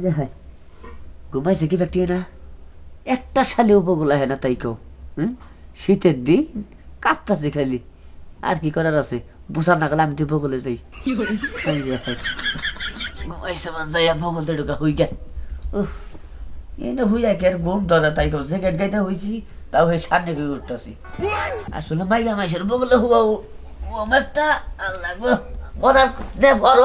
High রে high ঘুমাইছে কি ব্যক্তি না একটা শালি উপগুলা হয় না তাই কেউ হুম শীতের দিন কাঁপতাছে খালি আর কি করার আছে বুঝা না গেলে আমি তো বগলে যাই হাই হাই ঘুমাইছে মান যাইয়া বগলতে ঢুকা হই গে উফ এই না হইয়া কি আর ঘুম ধরে তাই কেউ জ্যাকেট গাইতে হইছি তাও হয়ে সামনে গিয়ে উঠতেছি আসলে মাইয়া মাইসের বগলে হুয়া ও আমারটা আল্লাহ গো মরার নে বড়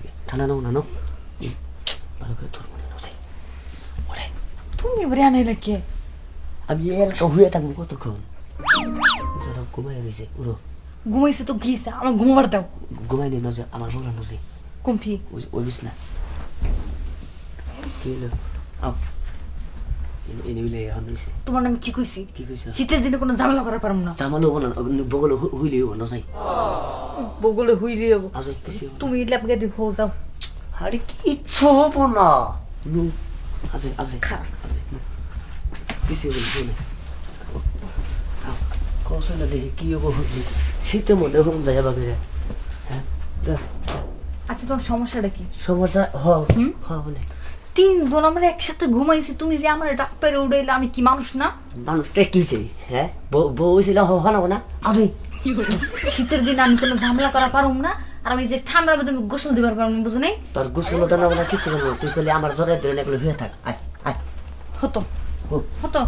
ঠান্ডা নাও না নাও ভালো করে মনে নজে ওরে তুমি এবারে আনাইলে কে আমি এর হয়ে থাকব কতক্ষণ যারা ঘুমাই গেছে উড়ো ঘুমাইছে তো ঘিসা আমার ঘুমাবার দাও ঘুমাই নেই নজে আমার বলা নজে কমফি ওই বিছনা কি হলো আও তোমার আমি কি কইছি কি কইছ শীতের দিনে কোনো ঝামেলা করা পারম না জামালো বলা বগলে হইলে হইব না বগলে হইলে হব তুমি ল্যাপকে দি হো যাও। আরে কিচ্ছু হব না? নু। আছে আছে খা। কিছু না কষ্ট দেখি কি হব শীতে মনে হোম যায় বাগেরে হ্যাঁ আচ্ছা তোমার সমস্যাটা কি? সমস্যা? হ? হ বলে। তিনজন আমরা একসাথে ঘুমাইছি তুমি যে আমার ডাক পেরে উড়াইলে আমি কি মানুষ না? মানুষটা কিছে হ্যাঁ? বউ ছিল না? আরে শীতের দিনে আমি কোনো ঝামেলা করা পারুম না। আর আমি যে ঠান্ডার মধ্যে আমি গোসল দিবার পারুম না বুঝো নাই? তোর গুছলো দানা বলা কিছু করব তুই বলে আমার জ্বরের ধরে এগুলো হয়ে থাক। আয় আয়। হতো। হতো।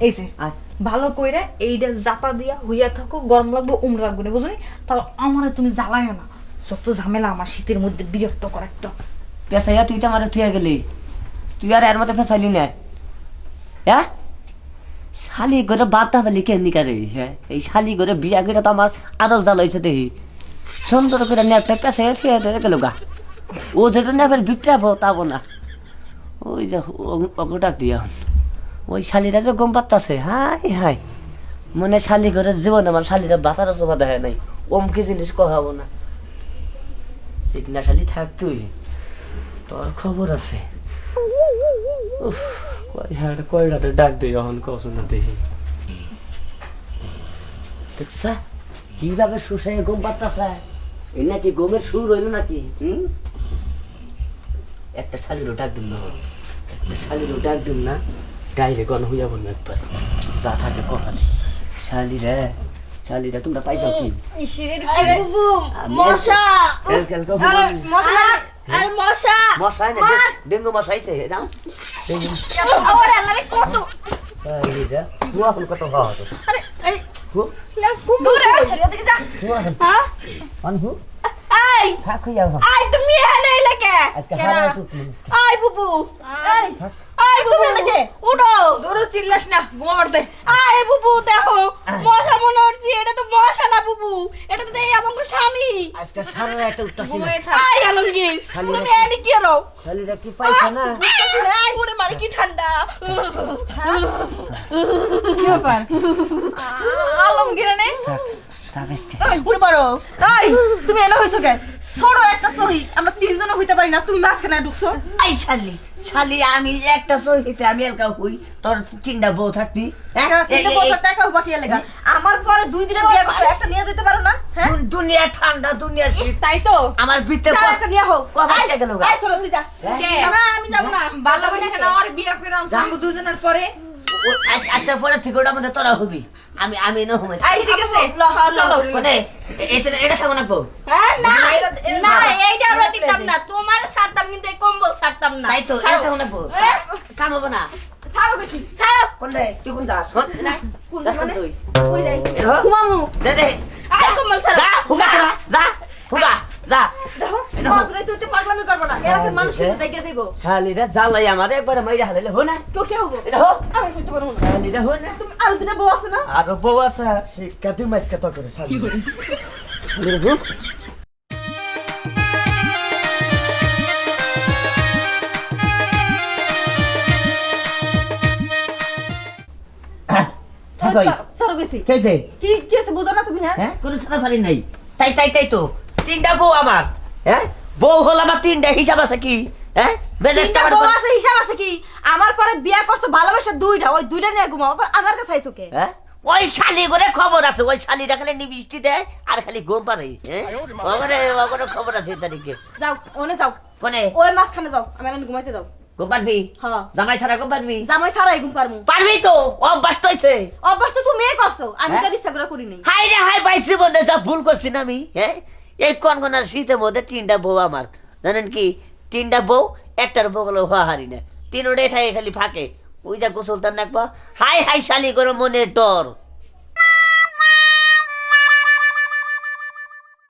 এই যে আয়। ভালো কইরা এইটা জাপা দিয়া হইয়া থাকো গরম লাগবে উম লাগবে না বুঝলি তাও আমারে তুমি জ্বালায় না। যত ঝামেলা আমার শীতের মধ্যে বিরক্ত কর একটা। পেশাইয়া তুই তো আমার তুই গেলি। তুই আর এর মধ্যে ফেসাইলি না। হ্যাঁ? শালি করে বাতা ফেলি কেমনি কারে? এই শালি করে বিয়া করে তো আমার আরও জ্বালাইছে দেখি সুন্দর করে নেপটা থুয়ে দিয়ে গেল গা। ও যেটা নেপের বিক্রাবো তাবো না। ওই যে অগোটাক দিয়া ওই শালিরা যে গম পাত্তাছে হাই হাই। মানে শালি করে জীবন আমার শালিরা বাতার চোখা দেখায় নাই। অমকি জিনিস কহাবো না। সিগনা শালি থাক তুই তোর খবর আছে। উফ, হাট কয়টাতে ডাক দিই এখন কখন না দেখি দেখছা কীভাবে শুষাই গম পাত্তাছে এই নাকি গমের সুর হইল নাকি হুম? একটা শালিরও ডাক দিন না একটা শালিরও ডাক দিন না ডাইরেক্ট গণ হইয়া বলব একবার। যা থাকে কথা শালিরা শালিরা তোমরা পাইছো কি? মশা! মশা! আরে মশা! মশাই না ডেঙ্গু মশাইছে না? ডেঙ্গু। ওরে আল্লাহ কত? শালিরা হুয়া হল কত খাওয়া হতো? আরে আরে হুয়া দূরে ছেড়ে দিকে যা হুয়া হ্যাঁ? অনহু আই থাক হইয়া হো আই তুমি এলে কে? আজকে হারা তো তুমি। আই বুবু। আই উঠো। তোরও চিল্লাস না ঘুমাবার দে আই বুবু দেখো মশা মনে হচ্ছে এটা তো মশা না বুবু। এটা তো এই আমার স্বামী। আজকে সারা একটা উঠতাছি না। আই আলমগীর তুমি এনে কি রো শালিরা কি পাইছে না? আই ওরে মারি কি ঠান্ডা। কি ব্যাপার? আলমগীর নেই থাক থাক আজকে। ওরে বরফ তাই তুমি এনে হইছো কে? ছোট একটা সহি আমরা তিনজনে হইতে পারি না তুমি মাঝখানে ঢুকছো আই শালি। শালি আমি একটা সহিতে আমি এলকা হই। তোর তিনটা বউ থাকতি হ্যাঁ? বাকি লেগা? আমার পরে দুই দিনে বিয়ে করছ একটা নিয়ে যেতে পারো না হ্যাঁ? দুনিয়া ঠান্ডা দুনিয়া শীত। তাই তো। আমার ভিতরে একটা নিয়ে হোক কবে গেল হ্যাঁ? আমি যাব না। বলিস না আর বিয়ে করে আনছো দুজনের পরে। আজকে পরে থেকে ওটা মধ্যে তোরা হবি। আমি আমি না হুমে ঠিক আছে। মানে এটা এটা থাকব না হ্যাঁ না না এইটা আমরা দিতাম না। তোমার ছাড়তাম কিন্তু এই কম্বল ছাড়তাম না। তাই তো এটা ছাড়ো। না বউ হ্যাঁ? না। ছাড়ো গেছি ছাড়ো। কোনলে তুই কোন যাস শোন না কোন যাস মানে? তুই। কই যাই? ঘুমামু। দে দে। একটু না। তুমি কি কি বুঝো তুমি তাই তাই তাই তো। তিনটা বউ আমার হ্যাঁ? বউ হল আমার তিনটা হিসাব আছে কি? হ্যাঁ? মেজাজটা আমার বউ আছে হিসাব আছে কি? আমার পরে বিয়া করছ ভালোবাসা দুইটা ওই দুইটা নিয়ে ঘুমাও আবার আমার কাছে আইসো কে? হ্যাঁ? ওই শালি করে খবর আছে ওই শালিটা খালি নি দেয় আর খালি ঘুম পারে হ্যাঁ? ওখানে ওখানে খবর আছে তারিখে। যাও ওনে যাও। কোনে? ওই মাঝখানে যাও আমি ঘুমাইতে দাও। ঘুম পারবি হ্যাঁ। জামাই ছাড়া ঘুম পারবি জামাই সারাই ঘুম পারমু পারবি তো অভ্যাস তো হয়েছে অভ্যাস তো তুমি করছ আমি? তো ইচ্ছা করে করি নাই। হাই রে হাই যা ভুল করছি না আমি হ্যাঁ? এই কনকনা কোন শীতের মধ্যে তিনটা বউ আমার। জানেন কি? তিনটা বউ, একটার বউ হলো হওয়া হারি না। তিনোটাই থাকে খালি ফাঁকে। ওই যা গোসল তার নাকবা। হাই হাই শালি করে মনে ডর।